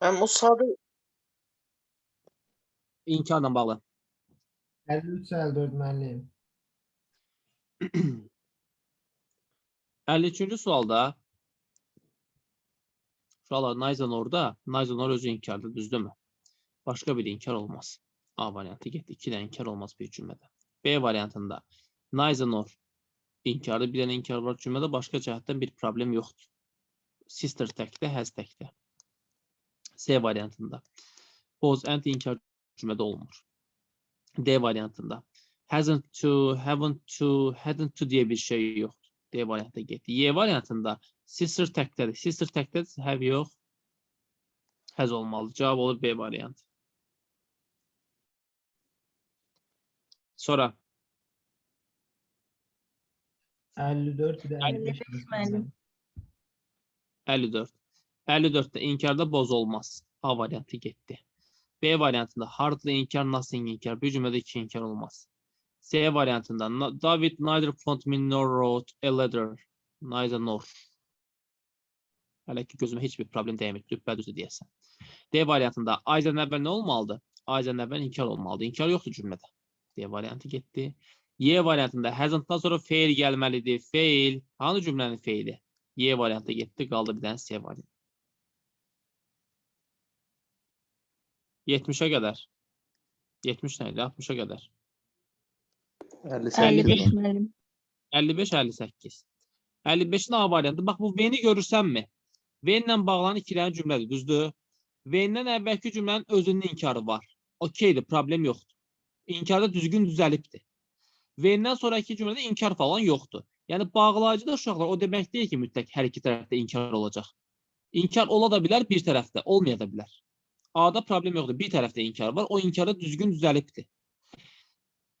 Ben o sağda İnkarla bağlı. 53 54 müəllim. 53-cü sualda Uşaqlar Nayzan orada, Nayzan orada özü inkardır, düzdürmü? Başqa bir inkar olmaz. A variantı getdi. 2 dənə inkar olmaz bir cümlədə. B variantında Nayzan or inkardır, bir dənə inkar var cümlədə, başqa cəhətdən bir problem yoxdur. Sister təkdə, has təkdə. C variantında both and inkar cümlədə olmur. D variantında hasn't to, haven't to, hadn't to diye bir şey yoktur. D variantı getdi. Y variantında sister təkdədir. Sister təkdədir, have yox. Has olmalı. Cavab olur B variantı. Sonra 54 bir de 55. 55 müəllim. 54. 54'te inkarda boz olmaz. A variantı getdi. B variantında hardly inkar, nothing inkar. Bir cümlədə iki inkar olmaz. C variantında "No- David neither phoned me nor wrote a letter. Neither nor. Hələ ki gözümə heç bir problem dəymir. Düppədüzü deyəsən. D variantında Ayzən əvvəl nə olmalıdır? Ayzən əvvəl inkar olmalıdır. İnkar yoxdur cümlədə. D variantı getdi. Y variantında hasn't-dan sonra fail gəlməlidir. Fail. Hanı cümlənin feili? Y variantı getdi. Qaldı bir dənə C variantı. 70'e qədər. 70 nə idi? 60'a qədər. 55 müəllim. 55, 58. 55'in A variantı. Bax bu V-ni görürsənmi? V ilə bağlanan iki dənə cümlədir, düzdür? V-dən əvvəlki cümlənin özünün inkarı var. Okeydir, problem yoxdur. İnkarda düzgün düzəlibdir. V-dən sonraki cümlədə inkar falan yoxdur. Yəni bağlayıcıda uşaqlar o demək deyil ki, mütləq hər iki tərəfdə inkar olacaq. İnkar ola da bilər, bir tərəfdə, olmaya da bilər. A-da problem yoxdur. Bir tərəfdə inkar var. O inkarda düzgün düzəlibdir.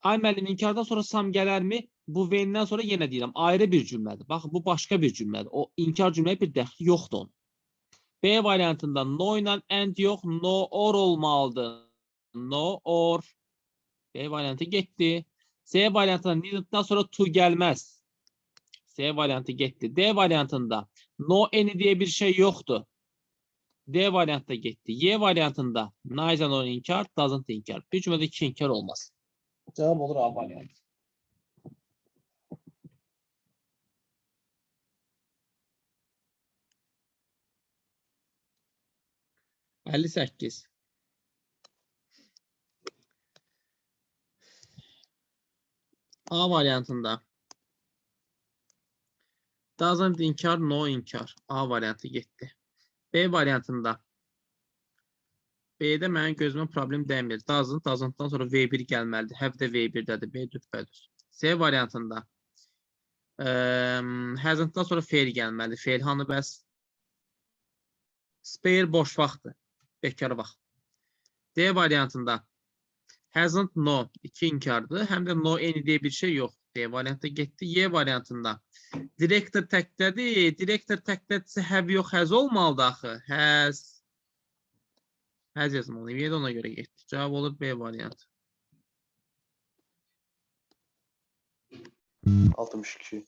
Ay müəllim inkardan sonra sam gələrmi? Bu V-dən sonra yenə deyirəm, ayrı bir cümlədir. Baxın, bu başqa bir cümlədir. O inkar cümləyə bir dəxli yoxdur onun. B variantında no ilə and yox, no or olmalıdır. No or. B variantı getdi. C variantında needed-dan sonra to gəlməz. C variantı getdi. D variantında no any diye bir şey yoxdur. D variantda getdi. Y variantında neither nor inkar, doesn't inkar. Bir cümlədə iki inkar olmaz. Cevap olur A variantı. Elli səkkiz. A variantında doesn't inkar, no inkar. A variantı getdi. B variantında B-də mənim gözümə problem dəymir. Doesn't, doesn't-dan sonra V1 gəlməlidir. Have də V1-dədir. B düppədir. C variantında hasn't-dan sonra fail gəlməlidir. Fail hanı bəs? Spare boş vaxtdır. Bekar vaxt. D variantında hasn't no iki inkardır. Həm də no any diye bir şey yox. D variantı getdi. Y variantında director təkdədir. Director təkdədirsə have yox has olmalıdır axı. Has Has yazmalıyım. Y ona göre getdi. Cevap olur B variantı. 62.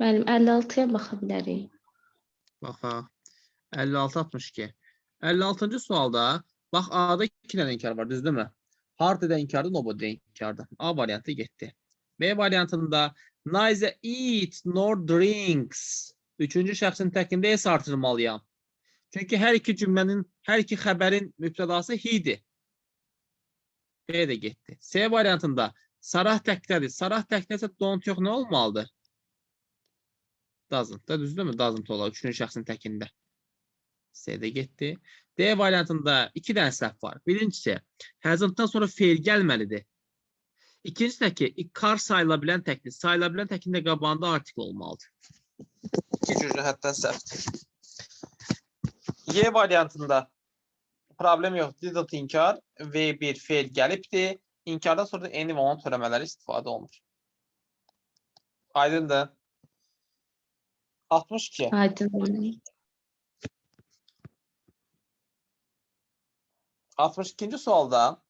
Müəllim 56-ya baxa bilərik. Baxa. 56-62. 56-cı sualda bax A-da 2 dənə inkar var, düzdürmü? Hard'da inkardı, Nobody'də inkardı. A variantı getdi. B variantında neither eat nor drinks. Üçüncü şəxsin təkində S artırmalıyam. Çünki hər iki cümlənin, hər iki xəbərin mübtədası he-dir. B də getdi. C variantında Sarah təkdədir. Sarah təkdəsə don't yox nə olmalıdır? Doesn't da düzdürmü? Doesn't olar. Üçüncü şəxsin təkində. C-də getdi. D variantında iki dənə səhv var. Birincisi, hasn't-dan sonra fail gəlməlidir. İkincisi də ki, ikar sayıla bilən təkdir. Sayıla bilən təkin də qabağında artikel olmalıdır. İki cür cəhətdən səhvdir. Y variantında problem yox. Didn't inkar V1 fail gəlibdi. İnkardan sonra da any və onun törəmələri istifadə olunur. Aydındır. 62. Aydın müəllim. 62-ci sualda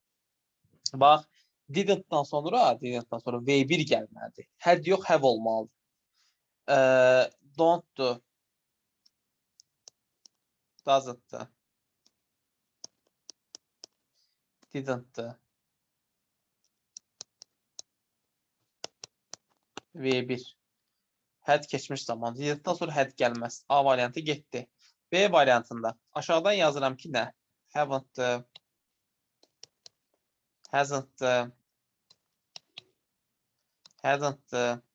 bax didn't-dan sonra didn't-dan sonra V1 gəlməlidir. Had yox, have olmalıdır. Eee don't-dur. Doesn't-dır. Didn't-dır. V1. Had keçmiş zaman. Didn't-dan sonra had gəlməz. A variantı getdi. B variantında aşağıdan yazıram ki nə? Haven't-dır. Hasn't-dır. Hadn't-dır.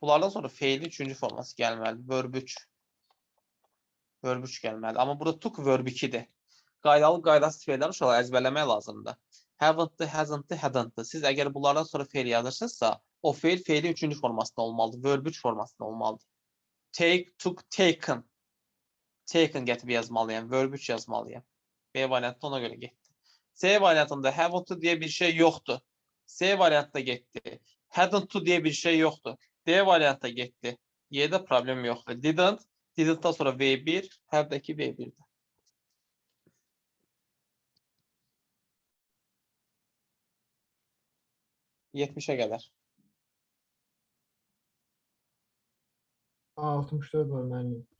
Bunlardan sonra feilin üçüncü forması gəlməli. Verb 3. Verb 3 gəlməli. Amma burada took verb 2-dir. Qaydalı qaydasız feilləri uşaqlar əzbərləmək lazımdır. Haven't-dır, hasn't-dır, hadn't-dır. Siz əgər bunlardan sonra feil yazırsınızsa, o feil feilin üçüncü formasında olmalıdır. Verb 3 formasında olmalıdır. Take, took, taken. Taken gətirib yazmalıyam. Verb 3 yazmalıyam. B variantı ona görə getdi. C variantında haven't to diye bir şey yoktu. C variantında getdi. Hadn't to diye bir şey yoktu. D variantda getdi. Y'də problem yoxdur. Didn't, didn't-dan sonra V1, have-dəki V1-dir. Yetmişə qədər. A64 var müəllim.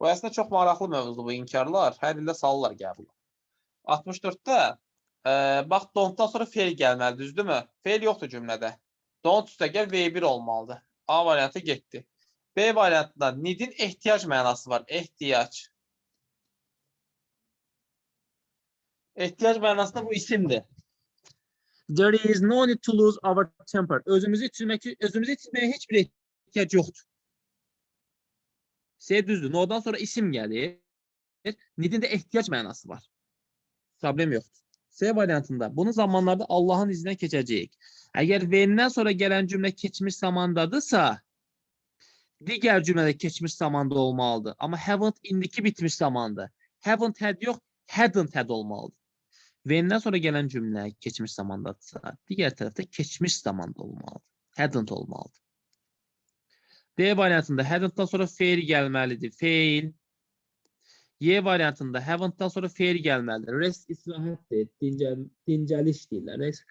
Bu əslində çox maraqlı mövzudur bu inkarlar. Hər ildə salırlar qəbul. 64-də e, bax don't-dan sonra feil gəlməli, düzdürmü? Feil yoxdur cümlədə. Don't üstəgəl V1 olmalıdır. A variantı getdi. B variantında need-in ehtiyac mənası var. Ehtiyac. Ehtiyac mənasında bu isimdir. There is no need to lose our temper. Özümüzü itirmək, özümüzü itirməyə heç bir ehtiyac yoxdur. S düzdür. No'dan sonra isim gəlir. Nidin də ehtiyac mənası var. Problem yoxdur. S variantında bunu zamanlarda Allahın izinə keçəcəyik. Əgər V-dən sonra gələn cümlə keçmiş zamandadırsa, digər cümlədə keçmiş zamanda olmalıdır. Amma haven't indiki bitmiş zamandır. Haven't had yox, hadn't had olmalıdır. V-dən sonra gələn cümlə keçmiş zamandadırsa, digər tərəfdə keçmiş zamanda olmalıdır. Hadn't olmalıdır. D variantında hadn't-dan sonra fail gəlməlidir. Fail. Y variantında haven't-dan sonra fail gəlməlidir. Rest istirahətdir. Dincəl, dincəliş deyirlər. Rest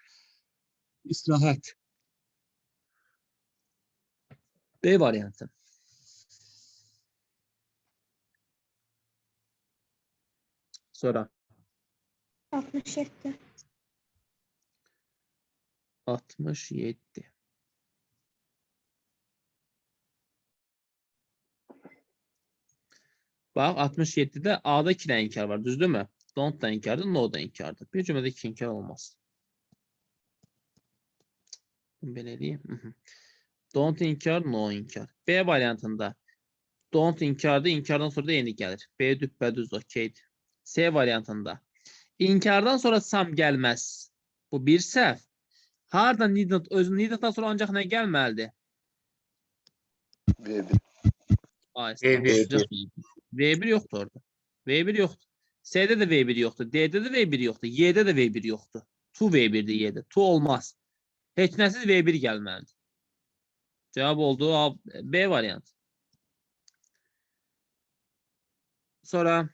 istirahət. B variantı. Sonra 67. 67. Bax 67-də A-da 2 dənə inkar var, düzdürmü? Don't da inkardır, no da inkardır. Bir cümlədə iki inkar olmaz. Bunu Belə eləyim. Mhm. Don't inkar, no inkar. B variantında don't inkardır, inkardan sonra da yeni gəlir. B düppədüz okeydir. C variantında inkardan sonra sam gəlməz. Bu bir səhv. Hardan needn't, özü needn't-dan sonra ancaq nə gəlməlidir? V1. A V1. V1. V1 yoxdur orada. V1 yoxdur. S'də də V1 yoxdur. D'də də V1 yoxdur. Y'də də V1 yoxdur. Tu V1-dir Y'də. Tu olmaz. Heç nəsiz V1 gəlməlidir. Cavab oldu A, B variant. Sonra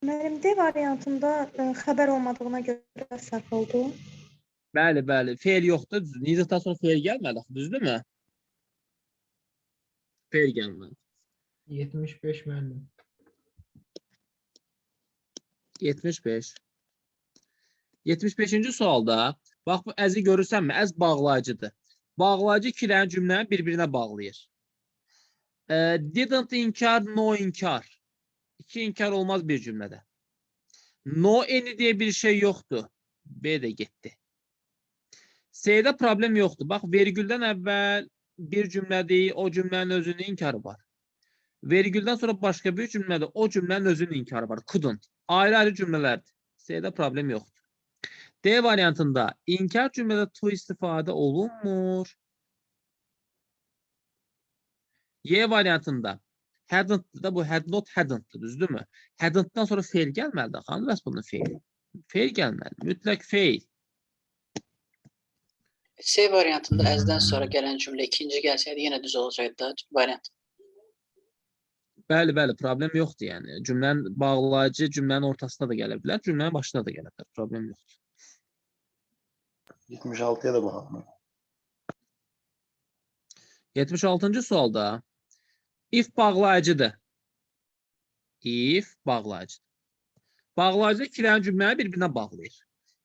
Müəllim D variantında ə, xəbər olmadığına görə səhv oldu. bəli, bəli, feil yoxdur. Needed-dan sonra feil gəlmədi düzdürmü? Feil gəlmədi. 75 müəllim. 75. 75-ci sualda bax bu əzi görürsənmi? Əz bağlayıcıdır. Bağlayıcı iki dənə cümləni bir-birinə bağlayır. E, didn't inkar, no inkar. İki inkar olmaz bir cümlədə. No any diye bir şey yoxdur. B də getdi. C-də problem yoxdur. Bax vergüldən əvvəl bir cümlədir, o cümlənin özünün inkarı var. Vergüldən sonra başqa bir cümlədə o cümlənin özünün inkarı var. Couldn't. Ayrı-ayrı cümlələrdir. C-də problem yoxdur. D variantında inkar cümlədə to istifadə olunmur. Y variantında hadn't da bu had not hadn't düzdürmü? Hadn'tdan sonra fail gəlməlidir. Xanım bəs bunun fail. Fail gəlməli. Mütləq fail. C variantında əzdən sonra gələn cümlə ikinci gəlsəydi yenə düz olacaqdı da variant. Bəli, bəli, problem yoxdur yəni. Cümlənin bağlayıcı cümlənin ortasına da gələ bilər, cümlənin başına da gələ bilər. Problem yoxdur. 76'ya da bakalım. 76-cı sualda if bağlayıcıdır. If bağlayıcıdır. Bağlayıcı iki dənə cümləni bir-birinə bağlayır.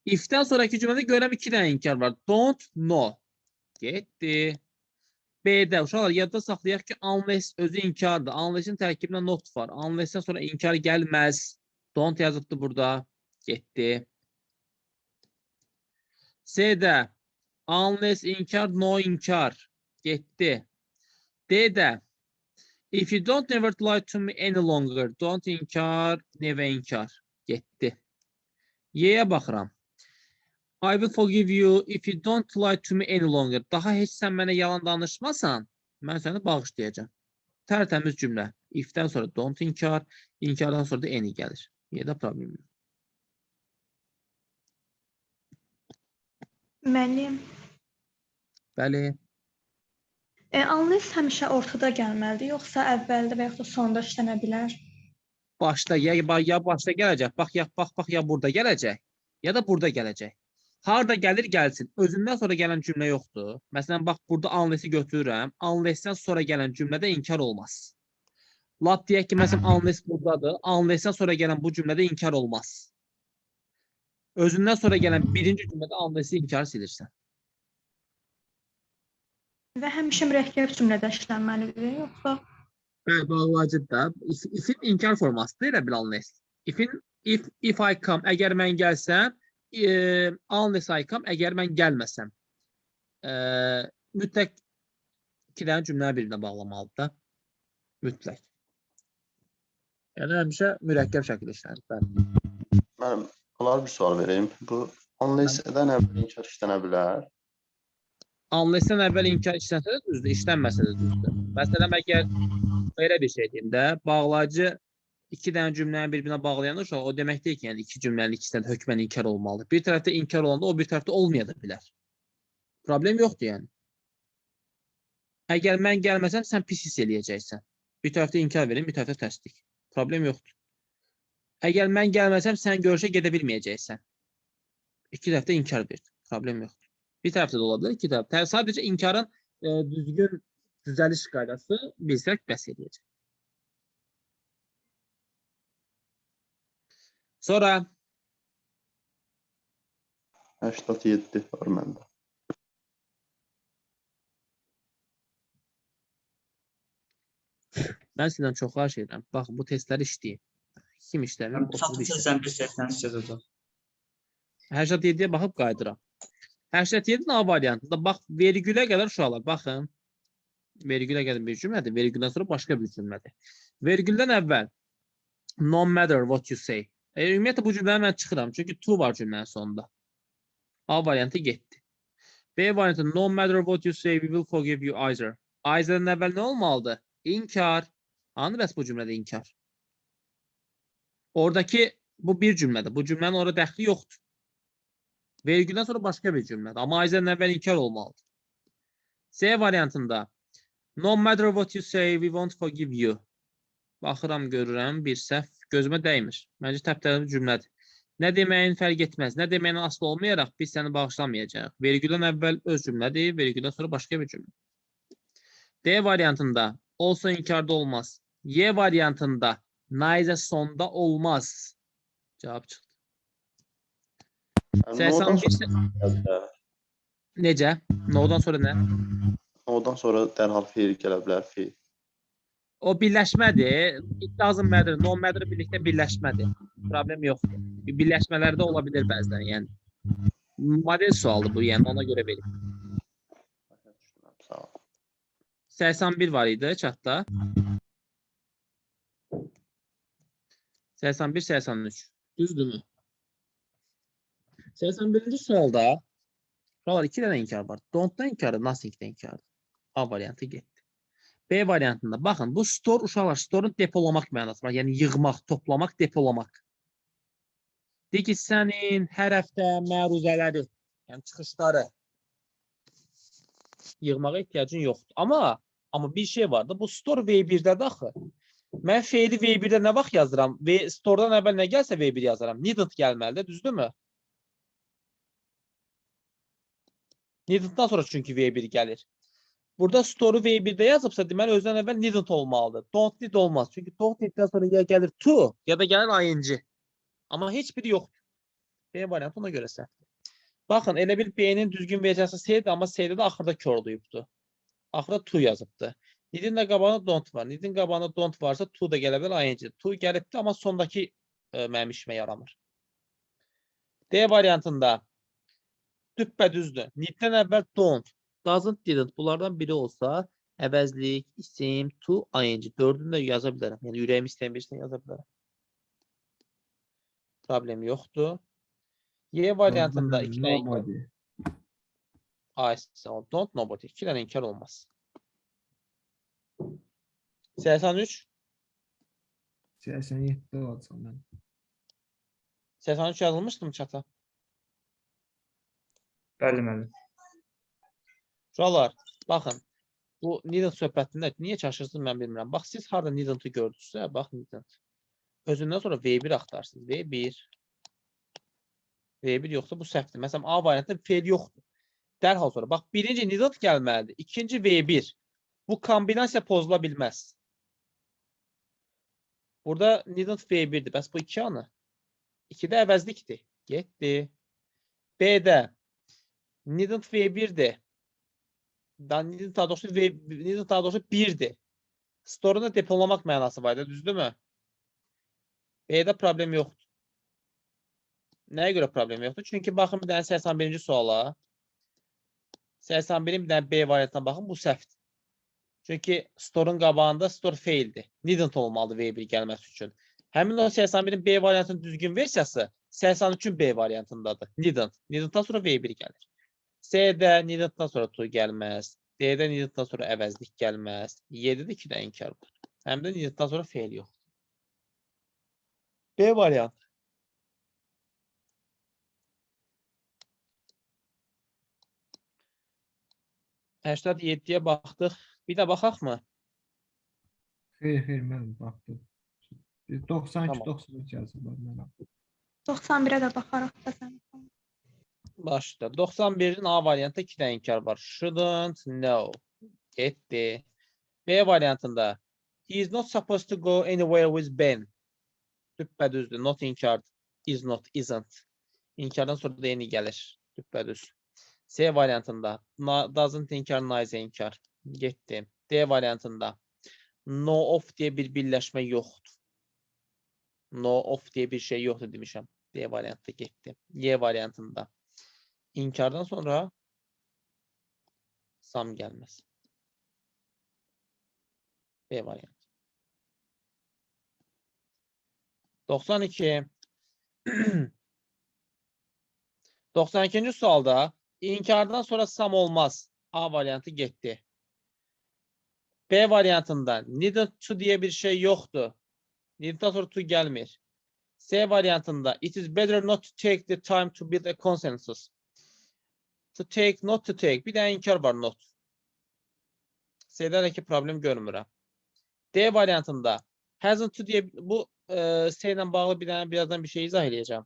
If-dən sonraki cümlədə görəm iki dənə inkar var. Don't know. Getdi. B-də uşaqlar yadda saxlayaq ki, unless özü inkardır. Unless-in tərkibində not var. Unless-dən sonra inkar gəlməz. Don't yazıbdı burada. Getdi. C-də unless inkar, no inkar. Getdi. D-də if you don't never lie to me any longer, don't inkar, never inkar. Getdi. Y-yə baxıram. I will forgive you if you don't lie to me any longer. Daha heç sən mənə yalan danışmasan, mən səni bağışlayacağam. Tərtəmiz cümlə. If-dən sonra don't inkar, inkardan sonra da any gəlir. Y-də problem yox. Müəllim, Bəli. e, unless həmişə ortada gəlməlidir, yoxsa əvvəldə və yaxud da sonda işlənə bilər? Başda ya ya başda gələcək. Bax ya bax bax ya burada gələcək, ya da burada gələcək. Harda gəlir gəlsin. Özündən sonra gələn cümlə yoxdur. Məsələn bax burada unless-i götürürəm. Unless-dən sonra gələn cümlədə inkar olmaz. Lap deyək ki, məsələn unless burdadır. Unless-dən sonra gələn bu cümlədə inkar olmaz. Özündən sonra gələn birinci cümlədə unless-i inkar silirsən. Və həmişə mürəkkəb cümlədə işlənməlidir, yoxsa Bəli, bağlayıcıdır da. İf-in inkar formasıdır elə bil unless. If-in if if I come əgər mən gəlsəm, e, come əgər mən gəlməsəm. E, mütləq iki dənə cümlə birinə bağlamalıdır da. Mütləq. Yəni həmişə mürəkkəb şəkildə işlənir. Müəllim, olar bir sual vereyim. Bu unless-dən əvvəl inkar işlənə bilər. Unless-dən əvvəl inkar işlənsə də düzdür, işlənməsə də düzdür. Məsələn, əgər belə bir şey deyim də, bağlayıcı iki dənə cümləni bir-birinə bağlayan uşaq o demək deyil ki, yəni iki cümlənin ikisindən hökmən inkar olmalıdır. Bir tərəfdə inkar olanda o bir tərəfdə olmaya da bilər. Problem yoxdur yəni. Əgər mən gəlməsəm sən pis hiss eləyəcəksən. Bir tərəfdə inkar verin, bir tərəfdə təsdiq. Problem yoxdur. Əgər mən gəlməsəm sən görüşə gedə bilməyəcəksən. İki tərəfdə inkar ver. Problem yoxdur. Bir tərəfdə də ola bilər, iki tərəfdə. Sadəcə inkarın e, düzgün düzəliş qaydası bizə bəs edəcək. Sonra 87 var məndə. mən sizdən çox xahiş edirəm. Bax bu testləri işləyin. Kim işləmir? Satı 81 88 hocam. 87-yə baxıb qayıdıram. 87-nin A variantında bax vergülə qədər uşaqlar baxın. Vergülə qədər bir cümlədir, vergüldən sonra başqa bir cümlədir. Vergüldən əvvəl no matter what you say. E, ümumiyyətlə bu cümləni mən çıxıram çünki to var cümlənin sonunda. A variantı getdi. B variantı no matter what you say we will forgive you either. Either-dən əvvəl nə olmalıdır? İnkar. Hanı bəs bu cümlədə inkar? Oradakı bu bir cümlədir. Bu cümlənin orada dəxli yoxdur. Vergüldən sonra başqa bir cümlədir. Amma Ayzənin əvvəl inkar olmalıdır. C variantında No matter what you say, we won't forgive you. Baxıram, görürəm, bir səhv gözümə dəymir. Məncə təptəli cümlədir. Nə deməyin fərq etməz. Nə deməyin asılı olmayaraq biz səni bağışlamayacağıq. Vergüldən əvvəl öz cümlədir, vergüldən sonra başqa bir cümlə. D variantında olsa inkarda olmaz. Y variantında neither sonda olmaz. Cavab çıxdı. Müəllim, Səhsən nodan bir sonra gələ bilər. Necə? No'dan sonra nə? Nodan sonra dərhal feil gələ bilər, feil. O birləşmədir. It doesn't matter. No matter birlikdə birləşmədir. Problem yoxdur. Bir birləşmələrdə ola bilər bəzən, yəni. Model sualı bu, yəni ona görə verim. Başa düşdüm, Sağ ol. 81 var idi çatda. 81 83. Düzdürmü? 81-ci sualda Uşaqlar iki dənə inkar var. Don't-dan inkarı, nothing-dən inkarı. A variantı getdi. B variantında baxın, bu store uşaqlar, store-un depolamaq mənası var. Yəni yığmaq, toplamaq, depolamaq. De ki, sənin hər həftə məruzələri, yəni çıxışları yığmağa ehtiyacın yoxdur. Amma amma bir şey var da, bu store V1-dədir axı. Mən feili V1-də nə vaxt yazıram? V store-dan əvvəl nə gəlsə V1 yazaram. Needed gəlməlidir, düzdürmü? Needed-dan sonra çünki V1 gəlir. Burada story V1-də yazıbsa, deməli özdən əvvəl needn't olmalıdır. Don't need olmaz. Çünki don't need-dən sonra ya gəlir to, ya da gəlir ing. Amma heç biri yoxdur. B variantı ona görə səhvdir. Baxın, elə bil B-nin düzgün versiyası C-dir, amma C-də də axırda korlayıbdı. Axırda to yazıbdı. Nidin də qabağında don't var. Nidin qabağında don't varsa to da gələ bilər ing. To gəlibdi, amma sondakı e, mənim işimə yaramır. D variantında düppədüzdür. Niddən əvvəl don't, doesn't, didn't bunlardan biri olsa əvəzlik, isim, to, ing. Dördünü də yaza bilərəm. Yəni ürəyim istəyən birisini yaza bilərəm. Problem yoxdur. Y variantında iki dənə inkar. Nobody. Ay, o don't nobody. İki dənə inkar olmaz. 83. 87 olacaq mən. 83 yazılmışdı mı çata? Bəli, müəllim. Uşaqlar, baxın. Bu needle söhbətində niyə çaşırsınız mən bilmirəm. Bax siz harda needle-ı gördünüzsə, bax needle. Özündən sonra V1 axtarsınız. V1. V1 yoxsa bu səhvdir. Məsələn, A variantında feil yoxdur. Dərhal sonra bax birinci needle gəlməlidir. İkinci V1. Bu kombinasiya pozula bilməz. Burada needle V1-dir. Bəs bu iki anı? 2-də əvəzlikdir. Getdi. B-də needle V1-dir. Needle daha doğrusu V needle daha doğrusu 1-dir. Store'unu depolamaq mənası var da, düzdürmü? B-də problem yoxdur. Nəyə görə problem yoxdur? Çünki baxın bir dənə 81-ci suala. 81-in bir dənə B variantına baxın, bu səhvdir. Çünki store'un qabağında store faildir. Needn't olmalıdır V1 gəlməsi üçün. Həmin o 81-in B variantının düzgün versiyası 83-ün B variantındadır. Needn't. Needn't-dan sonra V1 gəlir. C-də needn't-dan sonra to gəlməz. D-də needn't-dan sonra əvəzlik gəlməz. Y-də də 2 də inkar var. Həm də needn't-dan sonra fail yox. B variantı. Həştad yeddiyə baxdıq. Bir də baxaq mı? Xeyr, xeyr, mən baxdım. 92 Tamam. 93 yazıblar mənə. 91-ə də baxaraq da sən. Başda. 91-in A variantında 2 dənə inkar var. Shouldn't know. Getdi. B variantında He is not supposed to go anywhere with Ben. Düppədüzdür. Not inkar. Is not, isn't. İnkardan sonra da yeni gəlir. Düppədüz. C variantında na- doesn't inkar, nice inkar. Getdi. D variantında no of diye bir birləşmə yoxdur. No of diye bir şey yoxdur demişəm. D variantı getdi. Y variantında inkardan sonra sam gəlməz. B variantı. 92 92-ci sualda inkardan sonra sam olmaz. A variantı getdi. B variantında needed to diye bir şey yoktu. Needed'dan sonra to gelmir. C variantında it is better not to take the time to build a consensus. To take, not to take. Bir dənə inkar var not. C'dəki problem görmürəm. D variantında hasn't to diye bu e, ilə bağlı bir dənə birazdan bir şey izah edəcəm.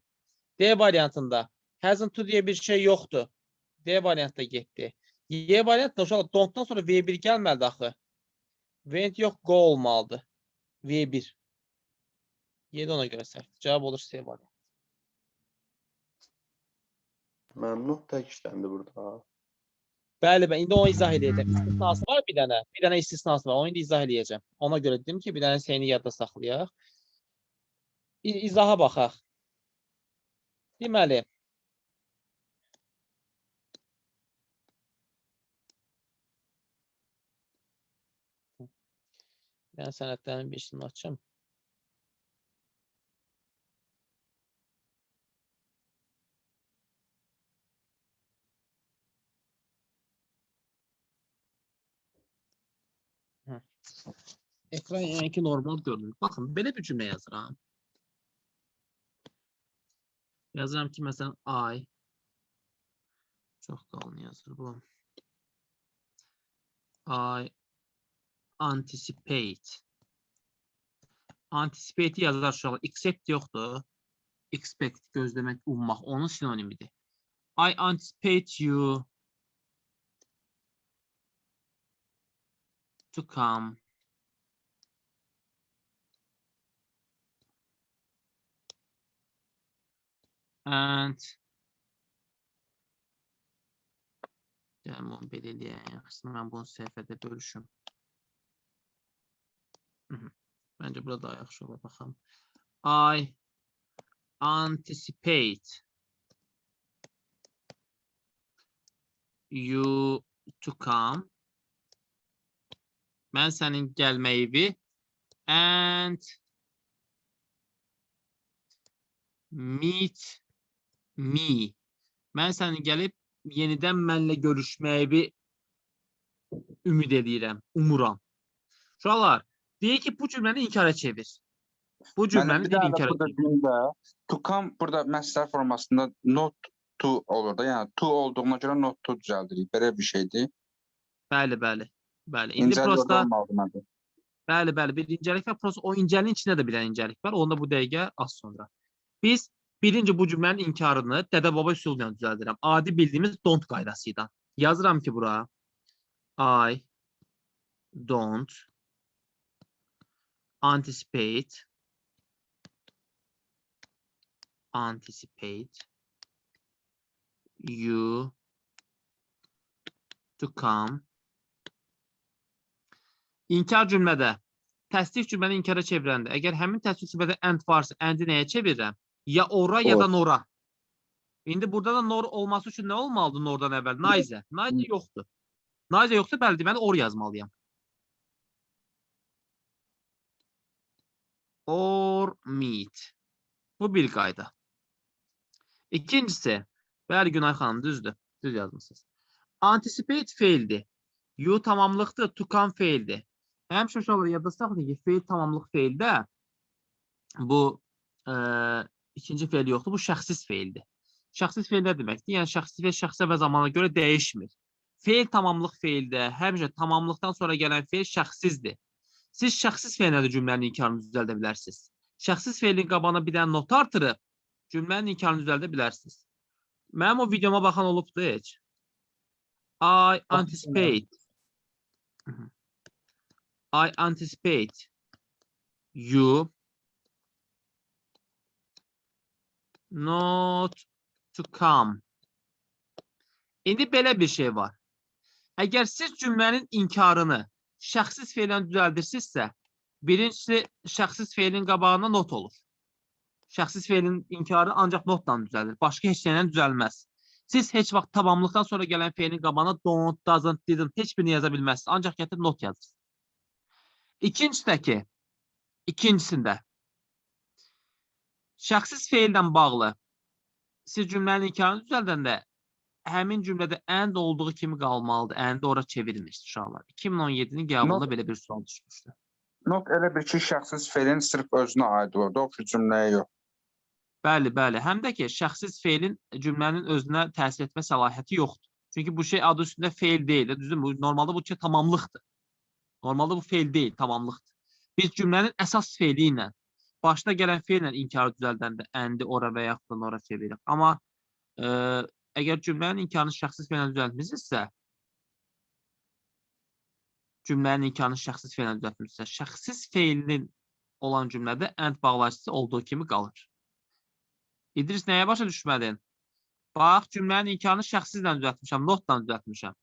D variantında hasn't to diye bir şey yoktu. D variantda getdi. Y variantında uşaqlar don't-dan sonra V1 gəlməlidir axı. Went yox, go olmalıdır. V1. 7 ona görə səhv. Cavab olur C variantı. Məmnun tək işləndi burada. Bəli, bəli. İndi onu izah edəcəm. İstisnası var bir dənə. Bir dənə istisnası var. Onu indi izah edəcəm. Ona görə dedim ki, bir dənə seni yadda saxlayaq. İzaha baxaq. Deməli, Ben sənədlərin birisini açacağım. Hı. Ekran yəni ki normal görünür. Baxın, belə bir cümlə yazıram. Yazıram ki, məsələn, I çox qalın yazır bu. I anticipate. Anticipate yazar uşaqlar. Accept yoxdur. Expect gözləmək, ummaq. Onun sinonimidir. I anticipate you to come. And Gəlin bunu belə eləyək. Yaxşısı mən bunu səhifədə bölüşüm. Mhm. Məncə burada daha yaxşı olar baxım. I anticipate you to come. Mən sənin gəlməyini and meet me. Mən sənin gəlib yenidən mənlə görüşməyi ümid edirəm, umuram. Uşaqlar, deyək ki, bu cümləni inkara çevir. Bu cümləni bir bir da inkara çevir. də, to come burada məsələ formasında not to olur da, yəni to olduğuna görə not to düzəldirik. Belə bir şeydir. Bəli, bəli. Bəli. İndi prosta. Bəli, bəli. Bir incəlik var. Prosta o incəliyin içində də bir dənə incəlik var. Onu da bu dəqiqə az sonra. Biz birinci bu cümlənin inkarını dədə-baba üsulu ilə düzəldirəm. Adi bildiyimiz don't qaydası ilə. Yazıram ki, bura I don't anticipate anticipate you to come İnkar cümlədə təsdiq cümləni inkara çevirəndə, əgər həmin təsdiq cümlədə and varsa, and-i nəyə çevirirəm? Ya ora ya da Or. nora. İndi burada da nor olması üçün nə olmalıdır nordan əvvəl? Naizə. Naizə yoxdur. Naizə yoxsa bəli, deməli or yazmalıyam. Or meet. Bu bir qayda. İkincisi, bəli Günay xanım düzdür. Düz yazmısınız. Anticipate feildir. You tamamlıqdır, to come feildir. Həmişə uşaqlar yadda saxlayın ki, feil tamamlıq feildə bu ə, ikinci feil yoxdur, bu şəxsiz feildir. Şəxsiz feil nə deməkdir? Yəni şəxsi feil şəxsə və zamana görə dəyişmir. Feil tamamlıq feildə həmişə tamamlıqdan sonra gələn feil şəxsizdir. Siz şəxsiz feillə də cümlənin inkarını düzəldə bilərsiniz. Şəxsiz feilin qabağına bir dənə not artırıb cümlənin inkarını düzəldə bilərsiniz. Mənim o videoma baxan olubdu heç. I anticipate. I anticipate you not to come. İndi belə bir şey var. Əgər siz cümlənin inkarını şəxsiz feillə düzəldirsinizsə, birincisi şəxsiz feilin qabağına not olur. Şəxsiz feilin inkarı ancaq notla düzəlir. Başqa heç ilə düzəlməz. Siz heç vaxt tamamlıqdan sonra gələn feilin qabağına don't, doesn't, didn't heç birini yaza bilməzsiniz. Ancaq gətirib not yazırsınız. İkincidəki, ikincisində şəxsiz feillə bağlı siz cümlənin inkarını düzəldəndə həmin cümlədə and olduğu kimi qalmalıdır. And ora çevrilmişdir uşaqlar. 2017-nin qəbulunda belə bir sual düşmüşdü. Not elə bir ki, şəxsiz feilin sırf özünə aid olur da, o ki, cümləyə yox. Bəli, bəli. Həm də ki, şəxsiz feilin cümlənin özünə təsir etmə səlahiyyəti yoxdur. Çünki bu şey adı üstündə feil deyil. Düzdürmü? Normalda bu şey tamamlıqdır. Normalda bu feil deyil, tamamlıqdır. Biz cümlənin əsas feili ilə başına gələn feillə inkarı düzəldəndə əndi ora və yaxud da ora çeviririk. Amma e, əgər cümlənin inkarını şəxsiz feillə düzəltmisinizsə, cümlənin inkarını şəxsiz feillə düzəltmisinizsə, şəxsiz feilin olan cümlədə and bağlayıcısı olduğu kimi qalır. İdris nəyə başa düşmədin? Bax, cümlənin inkarını şəxsizlə düzəltmişəm, notla düzəltmişəm.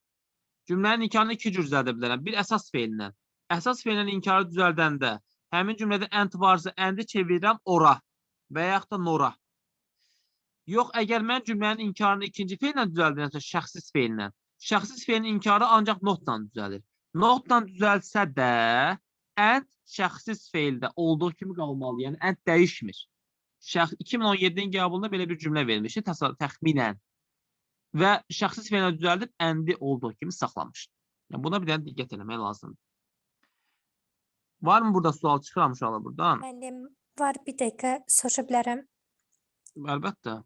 Cümlənin inkarını iki cür düzəldə bilərəm. Bir əsas feillə. Əsas feillə inkarı düzəldəndə həmin cümlədə and varsa, and-i çevirirəm ora və yaxud da nora. Yox, əgər mən cümlənin inkarını ikinci feillə düzəldirəmsə, şəxsiz feillə, şəxsiz feilin inkarı ancaq notla düzəlir. Notla düzəlsə də and şəxsiz feildə olduğu kimi qalmalı. Yəni and dəyişmir. Şəx 2017-nin qəbulunda belə bir cümlə vermişdi, təsa- təxminən. Və şəxsiz feillə düzəldib and-i olduğu kimi saxlamışdı. Yəni buna bir dənə diqqət etmək lazımdır. Varmı burada sual çıxıram uşaqlar buradan? Müəllim, var bir dəqiqə soruşa bilərəm. Əlbəttə.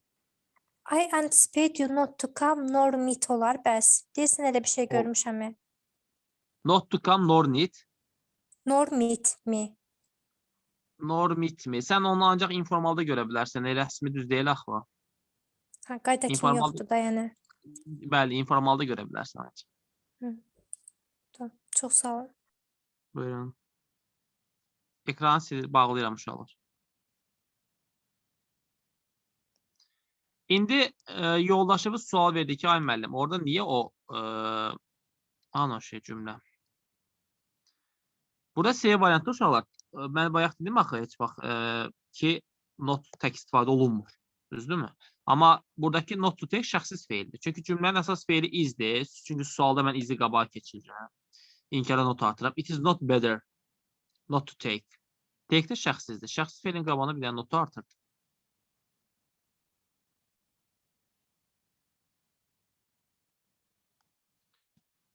I anticipate you not to come nor meet olar bəs. Deyəsən elə bir şey görmüşəm. Not to come nor need. Nor meet me. Nor meet mi? Sən onu ancaq informalda görə bilərsən. e, Rəsmi düz deyil axı. Ha, qayda kimi İnformal- yoxdur da yəni. Bəli, informalda görə bilərsən ancaq. Tamam, Çox sağ olun. Buyurun. Ekranı silir, bağlayıram uşaqlar. İndi e, yoldaşımız sual verdi ki, ay müəllim, orada niye o e, ano şey cümlə? Burada C variantı uşaqlar. e, Mən bayaq dedim axı heç bax e, ki not tək istifadə olunmur. Düzdürmü? Amma buradakı not to take şəxsiz feildir. Çünki cümlənin əsas feili isdir. Çünki sualda mən izi qabağa keçirirəm. İnkara not artırıram. It is not better not to take. Take də şəxsizdir. Şəxsiz feilin qabağına bir dənə notu artırdım.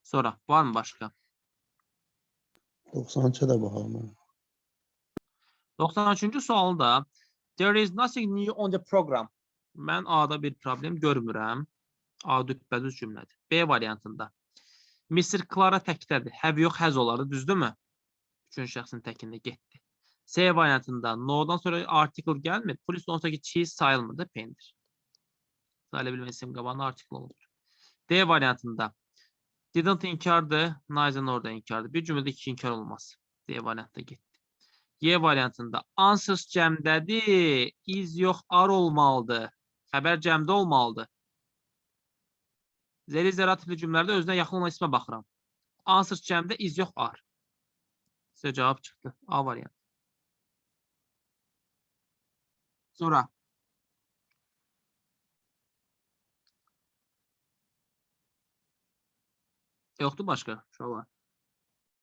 Sonra var mı başqa? 92 də baxalım. 93-cü sualda There is nothing new on the program. Mən A-da bir problem görmürəm. A düppədüz cümlədir. B variantında. Mr. Clara təkdədir. Have yox, has olardı, düzdürmü? Üçüncü şəxsin təkində getdi. C variantında no'dan sonra article gəlmir. Polis 18 cheese sayılmırdı, pendir. Sayıla bilməsin qabağına article olur. D variantında didn't inkardı, Nizen orada inkardı. Bir cümlədə iki inkar olmaz. D variantda getdi. Y variantında answers cəmdədir, is yox, ar olmalıdır. Xəbər cəmdə olmalıdır. Zəli zəratifli cümlələrdə özünə yaxın olan ismə baxıram. Answers cəmdə, is yox, ar. Sizə cavab çıxdı. A variantı. Sonra. Yoxdur başqa uşaqlar.